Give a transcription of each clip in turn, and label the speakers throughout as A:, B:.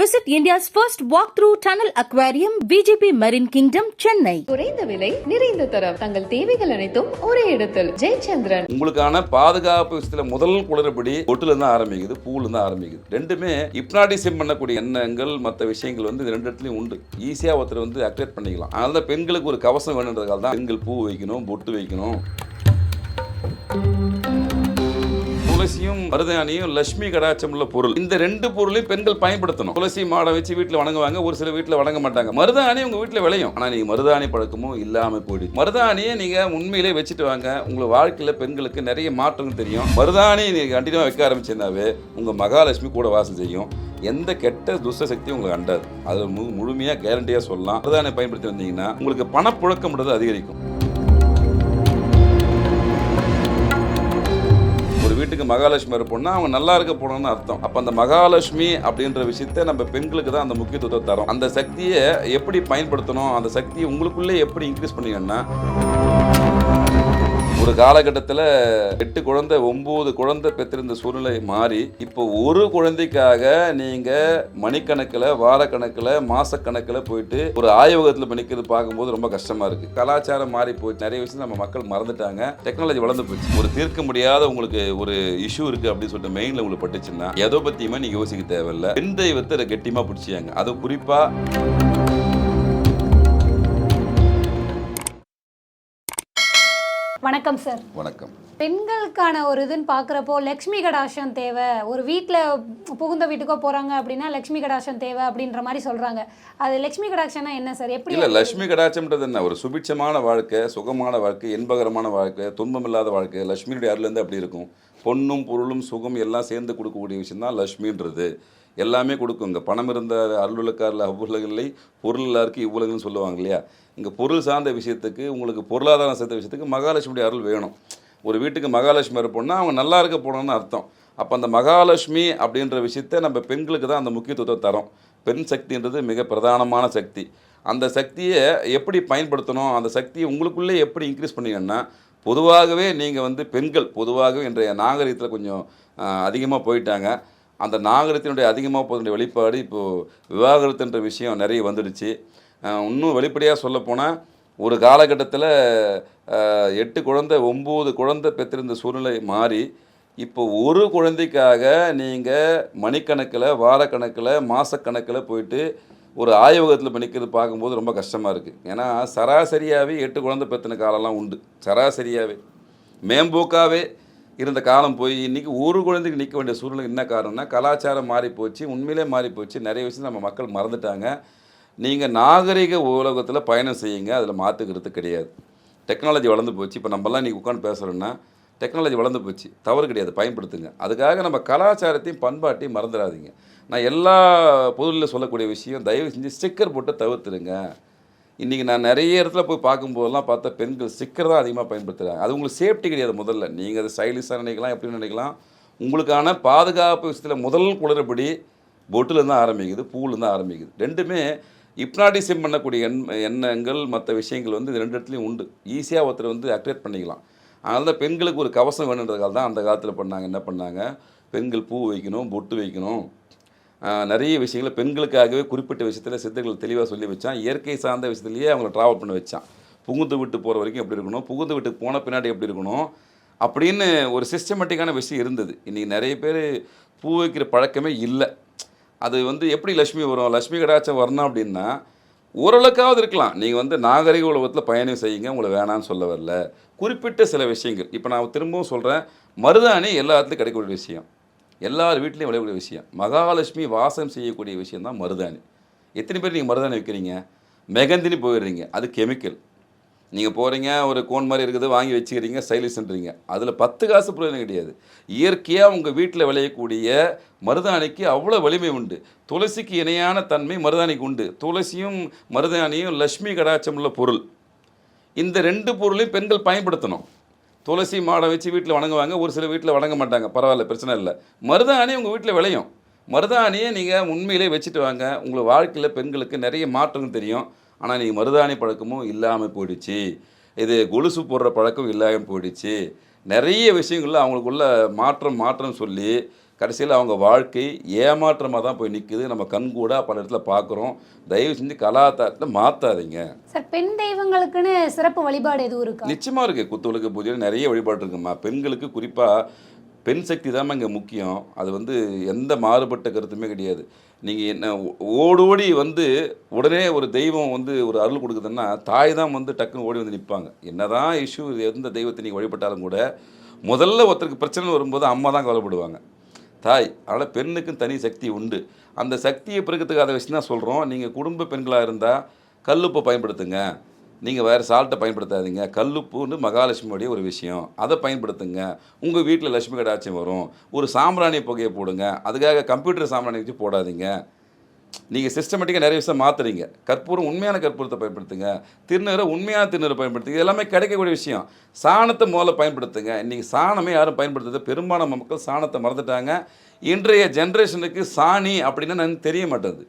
A: Visit India's first walk-through tunnel aquarium, VGP Marine Kingdom, Chennai.
B: குறைந்த விலை நிறைந்த தரம். தங்கள் தேவைகள் அனைத்தும் ஒரே இடத்தில். ஜெயச்சந்திரன்.
C: உங்களுக்கான பாதுகாப்பு விஷயத்துல முதல் குளறுபடி பொட்டுல இருந்து ஆரம்பிக்குது பூல இருந்து ஆரம்பிக்குது. ரெண்டுமே ஹிப்னாட்டிசம் பண்ணக்கூடிய எண்ணங்கள் மற்ற விஷயங்கள் வந்து ரெண்டு இடத்துலயும் உண்டு. ஈஸியா ஒருத்தர் வந்து அக்ரேட் பண்ணிக்கலாம். அதனால தான் பெண்களுக்கு ஒரு கவசம் வேணுன்றதுக்காக தான் பெண்கள் பூ வைக்கணும் பொட்டு வைக்கணும். துளசியும் மருதாணியும் லட்சுமி கடாட்சம் உள்ள பொருள். இந்த ரெண்டு பொருளையும் பெண்கள் பயன்படுத்தணும். துளசி மாடை வச்சு வீட்டில் வணங்குவாங்க ஒரு சில வீட்டில் வணங்க மாட்டாங்க. மருதாணி உங்க வீட்டில் விளையும். ஆனால் நீங்க மருதாணி பழக்கமும் இல்லாம போயிடுது. மருதாணியை நீங்க உண்மையிலே வச்சுட்டு வாங்க. உங்க வாழ்க்கையில பெண்களுக்கு நிறைய மாற்றங்கள் தெரியும். மருதாணி நீங்க கண்டினியூ வைக்க ஆரம்பிச்சிருந்தாவே உங்க மகாலட்சுமி கூட வாசம் செய்யும். எந்த கெட்ட துஷ்ட சக்தியும் உங்களுக்கு அண்டாது. அது மு முழுமையாக கேரண்டியாக சொல்லலாம். மருதாணி பயன்படுத்தி வந்தீங்கன்னா உங்களுக்கு பணப்புழக்கம்ன்றது அதிகரிக்கும். வீட்டுக்கு மகாலட்சுமி இருப்போம்னா அவங்க நல்லா இருக்க போனோம்னு அர்த்தம். அப்போ அந்த மகாலட்சுமி அப்படின்ற விஷயத்த நம்ம பெண்களுக்கு தான் அந்த முக்கியத்துவத்தை தரும். அந்த சக்தியை எப்படி பயன்படுத்தணும்? அந்த சக்தியை உங்களுக்குள்ளே எப்படி இன்க்ரீஸ் பண்ணீங்கன்னா ஒரு காலகட்டத்தில் எட்டு குழந்தை ஒம்பது குழந்தை பெற்றிருந்த சூழ்நிலை மாறி இப்போ ஒரு குழந்தைக்காக நீங்கள் மணிக்கணக்கில் வாரக்கணக்கில் மாசக்கணக்கில் போயிட்டு ஒரு ஆய்வகத்தில் பண்ணிக்கிறது பார்க்கும்போது ரொம்ப கஷ்டமாக இருக்குது கலாச்சாரம் மாறி போய் நிறைய விஷயம் நம்ம மக்கள் மறந்துட்டாங்க. டெக்னாலஜி வளர்ந்து போச்சு ஒரு தீர்க்க முடியாத உங்களுக்கு ஒரு இஷ்யூ இருக்குது அப்படின்னு சொல்லிட்டு மெயினில் உங்களுக்கு பட்டுச்சுன்னா எதை பற்றியுமே நீங்கள் யோசிக்க தேவையில்லை. பெண் தெய்வத்தை கெட்டியமாக பிடிச்சியாங்க. அது குறிப்பாக
D: வணக்கம் சார்
C: வணக்கம்.
D: பெண்களுக்கான ஒரு இதுன்னு பார்க்குறப்போ லக்ஷ்மி கடாஷம் தேவை. ஒரு வீட்டில் புகுந்த வீட்டுக்கோ போகிறாங்க அப்படின்னா லக்ஷ்மி கடாஷம் தேவை அப்படின்ற மாதிரி சொல்கிறாங்க அது லக்ஷ்மி கடாட்சம்னா என்ன சார் எப்படி
C: இல்ல லட்சுமி கடாட்சம்ன்றது என்ன? ஒரு சுபிட்சமான வாழ்க்கை சுகமான வாழ்க்கை இன்பகரமான வாழ்க்கை துன்பமில்லாத வாழ்க்கை. லட்சுமியுடைய அருள்லேருந்து அப்படி இருக்கும். பொண்ணும் பொருளும் சுகம் எல்லாம் சேர்ந்து கொடுக்கக்கூடிய விஷயம் தான் லட்சுமின்றது எல்லாமே கொடுக்குங்க பணம் இருந்த அருளுக்காரில் அவ்வுலகில்லை பொருள் எல்லாருக்கும் இவ்வுலகம்னு சொல்லுவாங்க இல்லையா? இங்கே பொருள் சார்ந்த விஷயத்துக்கு உங்களுக்கு பொருளாதாரம் சேர்த்த விஷயத்துக்கு மகாலட்சுமியுடைய அருள் வேணும். ஒரு வீட்டுக்கு மகாலட்சுமி இருப்போம்னா அவங்க நல்லா இருக்க போகணும்னு அர்த்தம். அப்போ அந்த மகாலட்சுமி அப்படின்ற விஷயத்த நம்ம பெண்களுக்கு தான் அந்த முக்கியத்துவத்தை தரோம். பெண் சக்தின்றது மிக பிரதானமான சக்தி. அந்த சக்தியை எப்படி பயன்படுத்தணும்? அந்த சக்தியை உங்களுக்குள்ளே எப்படி இன்க்ரீஸ் பண்ணீங்கன்னா பொதுவாகவே நீங்கள் வந்து பெண்கள் பொதுவாகவே இன்றைய நாகரிகத்தில் கொஞ்சம் அதிகமாக போயிட்டாங்க. அந்த நாகரிகத்தினுடைய அதிகமாக போவதனுடைய வெளிப்பாடு இப்போது விவாகரத்துன்ற விஷயம் நிறைய வந்துடுச்சு. இன்னும் வெளிப்படையாக சொல்லப்போனால் ஒரு காலகட்டத்தில் எட்டு குழந்தை ஒம்பது குழந்தை பெற்றிருந்த சூழ்நிலை மாறி இப்போ ஒரு குழந்தைக்காக நீங்கள் மணிக்கணக்கில் வாரக்கணக்கில் மாதக்கணக்கில் போயிட்டு ஒரு ஆய்வகத்தில் பண்ணிக்கிறது பார்க்கும்போது ரொம்ப கஷ்டமாக இருக்குது ஏன்னா சராசரியாகவே எட்டு குழந்தை பெற்றின காலம்லாம் உண்டு. சராசரியாகவே மேம்போக்காகவே இருந்த காலம் போய் இன்றைக்கி ஒரு குழந்தைக்கு நிற்க வேண்டிய சூழ்நிலை என்ன காரணம்னா கலாச்சாரம் மாறி போச்சு உண்மையிலே மாறி போச்சு. நிறைய விஷயம் நம்ம மக்கள் மறந்துட்டாங்க. நீங்கள் நாகரிக உலகத்தில் பயணம் செய்யுங்க அதில் மாற்றுக்கிறது கிடையாது. டெக்னாலஜி வளர்ந்து போச்சு. இப்போ நம்மலாம் இன்றைக்கி உட்காந்து பேசுகிறோன்னா டெக்னாலஜி வளர்ந்து போச்சு. தவறு கிடையாது. பயன்படுத்துங்க. அதுக்காக நம்ம கலாச்சாரத்தையும் பண்பாட்டையும் மறந்துடாதீங்க. நான் எல்லா பொருளில் சொல்லக்கூடிய விஷயம் தயவு செஞ்சு ஸ்டிக்கர் போட்டு தவிர்த்துடுங்க. இன்றைக்கி நான் நிறைய இடத்துல போய் பார்க்கும்போதெல்லாம் பார்த்தா பெண்கள் ஸ்டிக்கர் தான் அதிகமாக பயன்படுத்துகிறாங்க அது உங்களுக்கு சேஃப்டி கிடையாது முதல்ல. நீங்கள் அது ஸ்டைலிஷாக நினைக்கலாம் எப்படி நினைக்கலாம். உங்களுக்கான பாதுகாப்பு விஷயத்தில் முதல் குளறுபடி பொட்டுலேருந்து ஆரம்பிக்குது பூலேருந்து ஆரம்பிக்குது. ரெண்டுமே ஹிப்னாட்டிசம் பண்ணக்கூடிய எண் எண்ணங்கள் மற்ற விஷயங்கள் வந்து இது ரெண்டு இடத்துலையும் உண்டு. ஈஸியாக ஒருத்தர் வந்து அக்ரேட் பண்ணிக்கலாம். அதனால தான் பெண்களுக்கு ஒரு கவசம் வேணுன்றதுக்காக தான் அந்த காலத்தில் பண்ணாங்க. என்ன பண்ணாங்க? பெண்கள் பூ வைக்கணும் பொட்டு வைக்கணும். நிறைய விஷயங்களை பெண்களுக்காகவே குறிப்பிட்ட விஷயத்தில் சித்தர்கள் தெளிவாக சொல்லி வச்சான். இயற்கை சார்ந்த விஷயத்துலேயே அவங்கள ட்ராவல் பண்ண வச்சான். புகுந்து விட்டு போகிற வரைக்கும் எப்படி இருக்கணும்? புகுந்து வீட்டுக்கு போன பின்னாடி எப்படி இருக்கணும்? அப்படின்னு ஒரு சிஸ்டமேட்டிக்கான விஷயம் இருந்தது. இன்றைக்கி நிறைய பேர் பூ வைக்கிற பழக்கமே இல்லை. அது வந்து எப்படி லக்ஷ்மி வரும்? லக்ஷ்மி கடாச்சம் வரணும் அப்படின்னா ஓரளவுக்காவது இருக்கலாம். நீங்கள் வந்து நாகரிக உலகத்தில் பயணம் செய்யுங்க. உங்களை வேணான்னு சொல்ல வரல. குறிப்பிட்ட சில விஷயங்கள். இப்போ நான் திரும்பவும் சொல்கிறேன் மருதாணி எல்லாத்துலேயும் கிடைக்கக்கூடிய விஷயம். எல்லார் வீட்லேயும் விளையக்கூடிய விஷயம். மகாலட்சுமி வாசம் செய்யக்கூடிய விஷயம் தான் மருதாணி. எத்தனை பேர் நீங்கள் மருதாணி வைக்கிறீங்க? மெகந்தினி போயிடுறீங்க. அது கெமிக்கல் நீங்கள் போகிறீங்க ஒரு கோன் மாதிரி இருக்குது வாங்கி வச்சுக்கிறீங்க ஸ்டைலிஷ்ன்றீங்க அதில் பத்து காசு பிரயோஜனம் கிடையாது. இயற்கையாக உங்கள் வீட்டில் விளையக்கூடிய மருதாணிக்கு அவ்வளோ வலிமை உண்டு. துளசிக்கு இணையான தன்மை மருதாணிக்கு உண்டு. துளசியும் மருதாணியும் லக்ஷ்மி கடாட்சம் உள்ள பொருள். இந்த ரெண்டு பொருளையும் பெண்கள் பயன்படுத்தணும். துளசி மாடை வச்சு வீட்டில் வணங்குவாங்க. ஒரு சில வீட்டில் வணங்க மாட்டாங்க. பரவாயில்ல பிரச்சனை இல்லை. மருதாணி உங்கள் வீட்டில் விளையும். மருதாணியை நீங்கள் உண்மையிலே வச்சுட்டு வாங்க. உங்கள் வாழ்க்கையில் பெண்களுக்கு நிறைய மாற்றம் தெரியும். ஆனால் நீங்கள் மருதாணி பழக்கமும் இல்லாமல் போயிடுச்சு. இது கொலுசு போடுற பழக்கம் இல்லாமல் போயிடுச்சு. நிறைய விஷயங்கள்ல அவங்களுக்குள்ள மாற்றம் மாற்றம் சொல்லி கடைசியில் அவங்க வாழ்க்கை ஏமாற்றமாக தான் போய் நிற்குது நம்ம கண்கூட பல இடத்துல பார்க்குறோம் தயவு செஞ்சு கலாச்சாரத்தை மாற்றாதீங்க
D: சார் பெண் தெய்வங்களுக்குன்னு சிறப்பு வழிபாடு எதுவும் இருக்கா?
C: நிச்சயமாக இருக்குது குத்துவிளக்கு பூஜையில் நிறைய வழிபாடு இருக்குமா? பெண்களுக்கு குறிப்பாக பெண் சக்தி தான் இங்கே முக்கியம். அது வந்து எந்த மாறுபட்ட கருத்துமே கிடையாது. நீங்கள் என்ன ஓடோடி வந்து உடனே ஒரு தெய்வம் வந்து ஒரு அருள் கொடுக்குதுன்னா தாய் தான் வந்து டக்குன்னு ஓடி வந்து நிற்பாங்க என்னதான் இஷ்யூ எந்த தெய்வத்தை நீங்கள் வழிபட்டாலும் கூட முதல்ல ஒருத்தருக்கு பிரச்சனை வரும்போது அம்மா தான் கவலைப்படுவாங்க. தாய். அதனால் பெண்ணுக்கும் தனி சக்தி உண்டு. அந்த சக்தியை பெருக்கிறதுக்கு அதை வச்சு தான் சொல்கிறோம் நீங்கள் குடும்ப பெண்களாக இருந்தால் கல்லுப்பை பயன்படுத்துங்க. நீங்கள் வேறு சால்ட்டை பயன்படுத்தாதீங்க. கல்லுப்புன்னு மகாலட்சுமியோடைய ஒரு விஷயம். அதை பயன்படுத்துங்க. உங்கள் வீட்டில் லட்சுமி கடாட்சியம் வரும். ஒரு சாம்பிராணி புகையை போடுங்க. அதுக்காக கம்ப்யூட்டர் சாம்பிராணி வச்சு போடாதீங்க. நீங்கள் சிஸ்டமேட்டிக்காக நிறைய விஷயம் மாற்றுறீங்க கற்பூரம் உண்மையான கற்பூரத்தை பயன்படுத்துங்க. திருநீரை உண்மையான திருநீரை பயன்படுத்துங்க. எல்லாமே கிடைக்கக்கூடிய விஷயம். சாணத்தை முதல்ல பயன்படுத்துங்க. இன்றைக்கி சாணமே யாரும் பயன்படுத்துறது பெரும்பாலான மக்கள் சாணத்தை மறந்துட்டாங்க. இன்றைய ஜென்ரேஷனுக்கு சாணி அப்படின்னா எனக்கு தெரிய மாட்டேது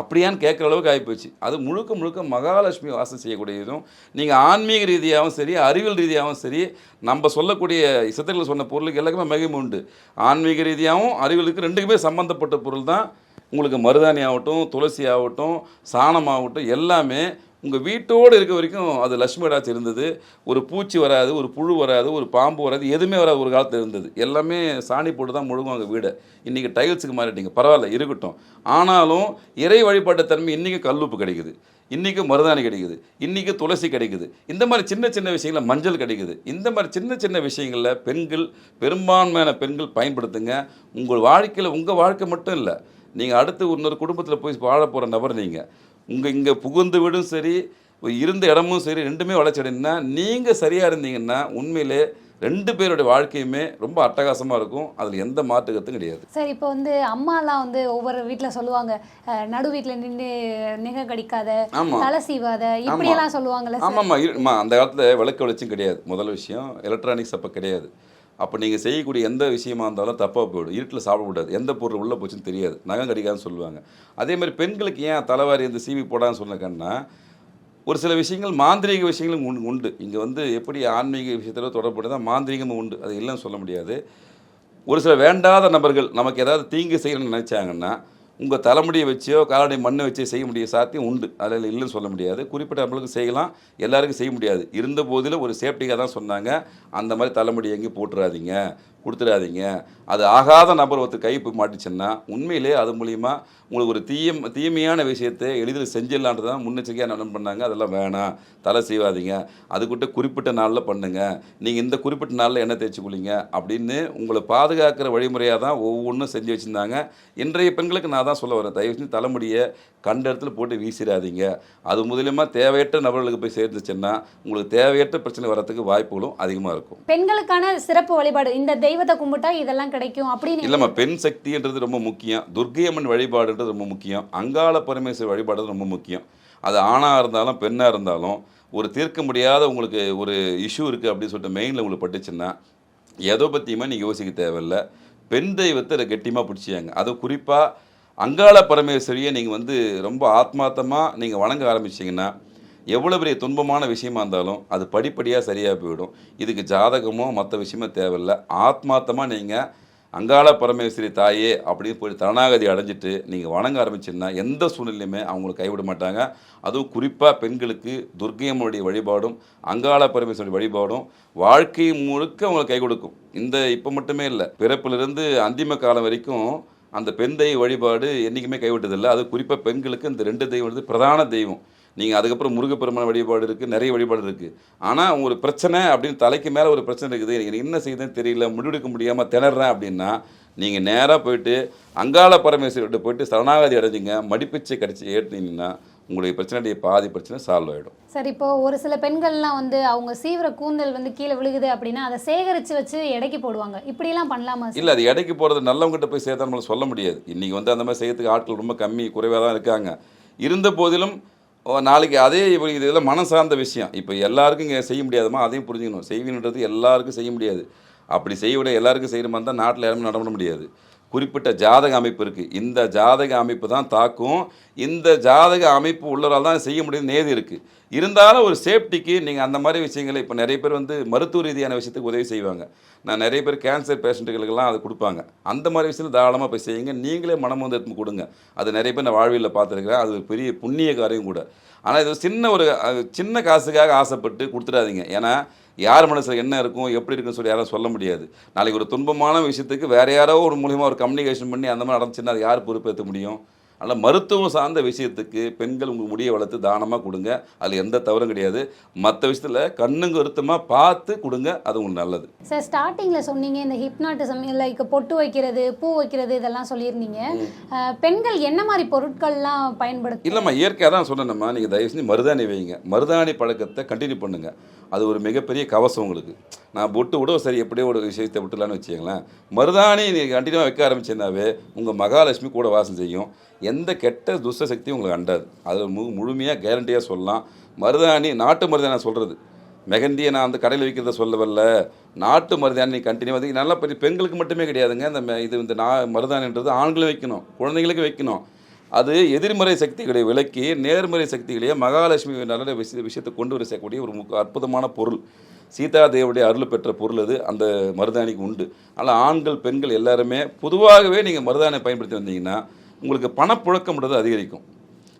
C: அப்படியான்னு கேட்குற அளவுக்கு ஆகிப்போச்சு. அது முழுக்க முழுக்க மகாலட்சுமி வாசம் செய்யக்கூடியதும் நீங்கள் ஆன்மீக ரீதியாகவும் சரி அறிவியல் ரீதியாகவும் சரி நம்ம சொல்லக்கூடிய சித்தர்கள் சொன்ன பொருளுக்கு எல்லாருக்குமே மகிமை உண்டு. ஆன்மீக ரீதியாகவும் அறிவியலுக்கு ரெண்டுக்குமே சம்மந்தப்பட்ட பொருள் தான் உங்களுக்கு மருதாணி ஆகட்டும் துளசி ஆகட்டும் சாணம் ஆகட்டும் எல்லாமே உங்கள் வீட்டோடு இருக்க வரைக்கும் அது லட்சுமி கடாட்சி இருந்தது. ஒரு பூச்சி வராது ஒரு புழு வராது ஒரு பாம்பு வராது எதுவுமே வராது ஒரு காலத்தில் இருந்தது. எல்லாமே சாணி போட்டு தான் முழுங்குவாங்க வீடை. இன்றைக்கி டைல்ஸுக்கு மாறிட்டீங்க. பரவாயில்ல இருக்கட்டும். ஆனாலும் இறை வழிபாட்டு தன்மை இன்றைக்கி கல்லுப்பு கிடைக்குது. இன்றைக்கும் மருதாணி கிடைக்குது. இன்றைக்கும் துளசி கிடைக்குது. இந்த மாதிரி சின்ன சின்ன விஷயங்களில் மஞ்சள் கிடைக்குது. இந்த மாதிரி சின்ன சின்ன விஷயங்களில் பெண்கள் பெரும்பான்மையான பெண்கள் பயன்படுத்துங்க. உங்கள் வாழ்க்கையில் உங்கள் வாழ்க்கை மட்டும் இல்லை. நீங்கள் அடுத்து இன்னொரு குடும்பத்தில் போய் வாழ போகிற நபர் நீங்கள் உங்கள் இங்கே புகுந்த வீடும் சரி இருந்த இடமும் சரி ரெண்டுமே வளர்ச்சியடைனா நீங்கள் சரியாக இருந்தீங்கன்னா உண்மையிலே ரெண்டு பேருடைய வாழ்க்கையுமே ரொம்ப அட்டகாசமாக இருக்கும். அதில் எந்த மாற்று கருத்தும் கிடையாது.
D: சார் இப்போ வந்து அம்மாலாம் வந்து ஒவ்வொரு வீட்டில் சொல்லுவாங்க நடு வீட்டில் நின்று நிக கடிக்காத. தலை சீவாத இப்படியெல்லாம் சொல்லுவாங்கல்ல சார்.
C: ஆமாம்மா இருமா அந்த காலத்தில் விளக்கு வெளிச்சம் கிடையாது. முதல் விஷயம் எலக்ட்ரானிக்ஸ் அப்போ கிடையாது. அப்போ நீங்கள் செய்யக்கூடிய எந்த விஷயமா இருந்தாலும் தப்பாக போயிடும். இருட்டில் சாப்பிடக்கூடாது எந்த பொருள் உள்ளே போச்சுன்னு தெரியாது. நகம் கடிக்காதுன்னு சொல்லுவாங்க. அதே மாதிரி பெண்களுக்கு ஏன் தலைவாரி இந்த சீவி போடான்னு சொன்னக்கன்னா ஒரு சில விஷயங்கள் மாந்திரீக விஷயங்களும் உண்டு உண்டு. இங்கே வந்து எப்படி ஆன்மீக விஷயத்தில் தொடர்புடைய மாந்திரீகமும் உண்டு. அது இல்லைன்னு சொல்ல முடியாது. ஒரு சில வேண்டாத நபர்கள் நமக்கு ஏதாவது தீங்கு செய்யணும்னு நினச்சாங்கன்னா உங்கள் தலைமுடியை வச்சோ காலடி மண்ணை வச்சோ செய்ய முடிய சாத்தியம் உண்டு. அதில் இல்லைன்னு சொல்ல முடியாது. குறிப்பிட்ட நம்மளுக்கு செய்யலாம் எல்லாருக்கும் செய்ய முடியாது. இருந்த போதிலும் ஒரு சேஃப்டிக்காக தான் சொன்னாங்க. அந்த மாதிரி தலைமுடி எங்கேயும் போட்டுறாதீங்க. கொடுத்துடாதீங்க. அது ஆகாத நபர் ஒருத்தர் கை போய் உண்மையிலே அது மூலிமா உங்களுக்கு ஒரு தீய தீமையான விஷயத்தை எளிதில் செஞ்சிடலான்றது தான் முன்னெச்சரிக்கையாக என்ன பண்ணாங்க. அதெல்லாம் வேணாம். தலை செய்வாதீங்க அதுக்கிட்ட குறிப்பிட்ட நாளில் பண்ணுங்கள் நீங்கள் இந்த குறிப்பிட்ட நாளில் எண்ணெய் தேய்ச்சி குளிங்க அப்படின்னு உங்களை பாதுகாக்கிற வழிமுறையாக தான் ஒவ்வொன்றும் செஞ்சு வச்சுருந்தாங்க. இன்றைய பெண்களுக்கு நான் தான் சொல்ல வரேன். தயவு செஞ்சு தலைமுடியை கண்ட இடத்துல போட்டு வீசிடாதீங்க. அது முதலியமாக தேவையற்ற நபர்களுக்கு போய் சேர்ந்துச்சுன்னா உங்களுக்கு தேவையற்ற பிரச்சனை வரத்துக்கு வாய்ப்புகளும் அதிகமாக இருக்கும்.
D: பெண்களுக்கான சிறப்பு வழிபாடு இந்த தெய்வத்தை கும்பிட்டா இதெல்லாம் கிடைக்கும் அப்படின்னு
C: இல்லைம்மா பெண் சக்தின்றது ரொம்ப முக்கியம். துர்க்கையம்மன் வழிபாடுன்றது ரொம்ப முக்கியம். அங்காள பரமேஸ்வரி வழிபாடு ரொம்ப முக்கியம். அது ஆணாக இருந்தாலும் பெண்ணாக இருந்தாலும் ஒரு தீர்க்க முடியாத உங்களுக்கு ஒரு இஷ்யூ இருக்குது அப்படின்னு சொல்லிட்டு மெயினில் உங்களுக்கு பட்டுச்சுன்னா எதை பற்றியுமே நீங்கள் யோசிக்க தேவையில்ல. பெண் தெய்வத்தை அதை கெட்டியமாக பிடிச்சியாங்க அது குறிப்பாக அங்காள பரமேஸ்வரியை நீங்கள் வந்து ரொம்ப ஆத்மார்த்தமாக நீங்கள் வணங்க ஆரம்பிச்சிங்கன்னா எவ்வளோ பெரிய துன்பமான விஷயமா இருந்தாலும் அது படிப்படியாக சரியாக போயிடும். இதுக்கு ஜாதகமோ மற்ற விஷயமோ தேவையில்ல. ஆத்மார்த்தமாக நீங்கள் அங்காள பரமேஸ்வரி தாயே அப்படின்னு போய் தரணாகதி அடைஞ்சிட்டு நீங்கள் வணங்க ஆரம்பிச்சிங்கன்னா எந்த சூழ்நிலையுமே அவங்களை கைவிட மாட்டாங்க. அதுவும் குறிப்பாக பெண்களுக்கு துர்கையம்மனுடைய வழிபாடும் அங்காள பரமேஸ்வரி வழிபாடும் வாழ்க்கை முழுக்க அவங்களுக்கு கை கொடுக்கும். இந்த இப்போ மட்டுமே இல்லை பிறப்பிலிருந்து அந்திம காலம் வரைக்கும் அந்த பெண் தெய்வ வழிபாடு என்றைக்குமே கைவிட்டதில்லை. அது குறிப்பாக பெண்களுக்கு இந்த ரெண்டு தெய்வம் வந்து பிரதான தெய்வம். நீங்கள் அதுக்கப்புறம் முருகப்பெருமான வழிபாடு இருக்குது நிறைய வழிபாடு இருக்குது ஆனால் ஒரு பிரச்சனை அப்படின்னு தலைக்கு மேலே ஒரு பிரச்சனை இருக்குது. எனக்கு என்ன செய்யுதுன்னு தெரியல முடிவெடுக்க முடியாமல் திணறேன் அப்படின்னா நீங்கள் நேராக போயிட்டு அங்காள பரமேஸ்வரிட்ட போயிட்டு சரணாகதி அடைஞ்சிங்க மடிப்பிச்சை கடிச்சு ஏற்றினீங்கன்னா உங்களுடைய பிரச்சனையுடைய பாதி பிரச்சனை சால்வ் ஆகிடும்
D: சரி இப்போ ஒரு சில பெண்கள்லாம் வந்து அவங்க சீவிர கூந்தல் வந்து கீழே விழுகுது அப்படின்னா அதை சேகரித்து வச்சு எடைக்கு போடுவாங்க. இப்படியெல்லாம் பண்ணலாமா
C: இல்லை அது எடைக்கு போகிறது நல்லவங்ககிட்ட போய் சேர்த்தா நம்மளுக்கு சொல்ல முடியாது. இன்றைக்கி வந்து அந்த மாதிரி செய்யறதுக்கு ஆட்கள் ரொம்ப கம்மி குறைவாக தான் இருக்காங்க. இருந்த போதிலும் நாளைக்கு அதே இப்போ இது இதெல்லாம் மனம் சார்ந்த விஷயம். இப்போ எல்லாருக்கும் இங்கே செய்ய முடியாதுமா? அதையும் புரிஞ்சுக்கணும். செய்வின்றது எல்லாருக்கும் செய்ய முடியாது. அப்படி செய்ய விட எல்லாருக்கும் செய்கிற மாதிரி தான் நாட்டில் யாருமே நடமாட முடியாது. குறிப்பிட்ட ஜாதக அமைப்பு இருக்குது இந்த ஜாதக அமைப்பு தான் தாக்கும். இந்த ஜாதக அமைப்பு உள்ளவரால் தான் செய்ய முடியும் நேதி இருக்குது இருந்தாலும் ஒரு சேஃப்டிக்கு நீங்கள் அந்த மாதிரி விஷயங்களை இப்போ நிறைய பேர் வந்து மருத்துவ ரீதியான விஷயத்துக்கு உதவி செய்வாங்க. நான் நிறைய பேர் கேன்சர் பேஷண்ட்டுகளுக்கெல்லாம் அதை கொடுப்பாங்க. அந்த மாதிரி விஷயத்தில் தாராளமாக போய் செய்யுங்க. நீங்களே மனம் வந்து எடுத்து கொடுங்க. அது நிறைய பேர் நான் வாழ்வியலில் பார்த்துருக்கிறேன். அது ஒரு பெரிய புண்ணிய காரியம் கூட. ஆனால் இது சின்ன ஒரு சின்ன காசுக்காக ஆசைப்பட்டு கொடுத்துடாதீங்க. ஏன்னா யார் மனசில் என்ன இருக்கும் எப்படி இருக்குன்னு சொல்லி யாரும் சொல்ல முடியாது. நாளைக்கு ஒரு துன்பமான விஷயத்துக்கு வேறு யாரோ ஒரு மூலியமாக ஒரு கம்யூனிகேஷன் பண்ணி அந்த மாதிரி நடந்துச்சுன்னா அது யார் பொறுப்பேற்ற முடியும்? அதனால் மருத்துவம் சார்ந்த விஷயத்துக்கு பெண்கள் உங்கள் முடியை வளர்த்து தானமாக கொடுங்க. அதில் எந்த தவறும் கிடையாது. மற்ற விஷயத்தில் கண்ணுங்க வருத்தமாக பார்த்து கொடுங்க அது உங்களுக்கு நல்லது.
D: சார் ஸ்டார்டிங்கில் சொன்னீங்க இந்த ஹிப்னாட்டிசம் லைக் பொட்டு வைக்கிறது பூ வைக்கிறது இதெல்லாம் சொல்லியிருந்தீங்க. பெண்கள் என்ன மாதிரி பொருட்கள்லாம் பயன்படுத்த
C: இல்லைம்மா இயற்கையாக தான் சொன்னேன்மா நீங்கள் தயவு செஞ்சு மருதாணி வைங்க. மருதாணி பழக்கத்தை கண்டினியூ பண்ணுங்கள் அது ஒரு மிகப்பெரிய கவசம் உங்களுக்கு. நான் பொட்டு விட சரி எப்படியோ ஒரு விஷயத்தை விட்டுலான்னு வச்சுக்கங்களேன். மருதாணி நீங்கள் கண்டினியூவாக வைக்க ஆரம்பிச்சிருந்தாவே உங்கள் மகாலட்சுமி கூட வாசம் செய்யும். எந்த கெட்ட துஷ்ட சக்தியும் உங்களுக்கு அண்டாது. அது மு முழுமையாக கேரண்டியாக சொல்லலாம். மருதாணி நாட்டு மருதாணி நான் சொல்கிறது மெகந்தியை நான் அந்த கடையில் விற்கிறத சொல்ல வரல நாட்டு மருதாணி கண்டினியூ வந்து நல்லா பெரிய பெண்களுக்கு மட்டுமே கிடையாதுங்க. இந்த இது இந்த நா மருதாணின்றது ஆண்களும் வைக்கணும். குழந்தைங்களுக்கு வைக்கணும். அது எதிர்மறை சக்திகளை விலக்கி நேர்மறை சக்திகளையே மகாலட்சுமி நல்ல விஷய விஷயத்தை கொண்டு வர செய்யக்கூடிய ஒரு முக்க- அற்புதமான பொருள். சீதா சீதாதேவியுடைய அருள் பெற்ற பொருள் அது. அந்த மருதாணிக்கு உண்டு. அதனால் ஆண்கள் பெண்கள் எல்லாருமே பொதுவாகவே நீங்கள் மருதாணியை பயன்படுத்தி வந்தீங்கன்னா உங்களுக்கு பணப்புழக்கம்ன்றது அதிகரிக்கும்.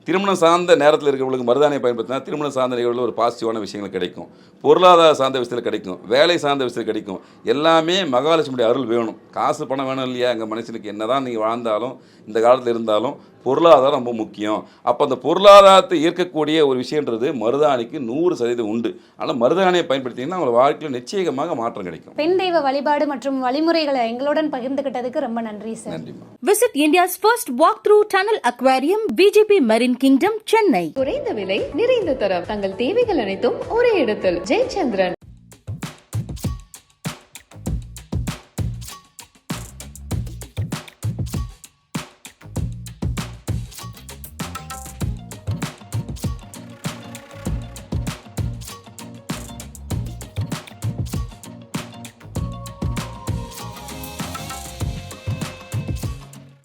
C: திருமணம் சார்ந்த நேரத்தில் இருக்கிறவங்களுக்கு மருதாணியை பயன்படுத்தினா திருமணம் சார்ந்த நிகழ்வில் ஒரு பாசிட்டிவான விஷயங்கள் கிடைக்கும். பொருளாதார சார்ந்த விஷயத்தில் கிடைக்கும். வேலை சார்ந்த விஷயத்தில் கிடைக்கும். எல்லாமே மகாலட்சுமியுடைய அருள் வேணும். காசு பணம் வேணும் இல்லையா? எங்கள் மனுஷனுக்கு என்னதான் நீங்கள் வாழ்ந்தாலும் இந்த காலத்தில் இருந்தாலும் பொருளாதாரம் ரொம்ப முக்கியம். அப்போ அந்த பொருளாதாரத்தை ஈர்க்கக்கூடிய ஒரு விஷயன்றது மருதாணிக்கு நூறு சதவீதம் உண்டு. ஆனால் மருதாணியை பயன்படுத்திங்கன்னா உங்கள் வாழ்க்கையில் நிச்சயமாக மாற்றம் கிடைக்கும்.
D: பெண் தெய்வ வழிபாடு மற்றும் வழிமுறைகளை எங்களுடன் பகிர்ந்துகிட்டதுக்கு ரொம்ப நன்றி சார்.
C: நன்றிம்மா.
A: Visit India's first walkthrough tunnel aquarium, VGP Marine kingdom Chennai
B: குறைந்த விலை நிறைந்த தரம். தங்கள் தேவைகள் அனைத்தும் ஒரே இடத்தில். ஜெயச்சந்திரன்.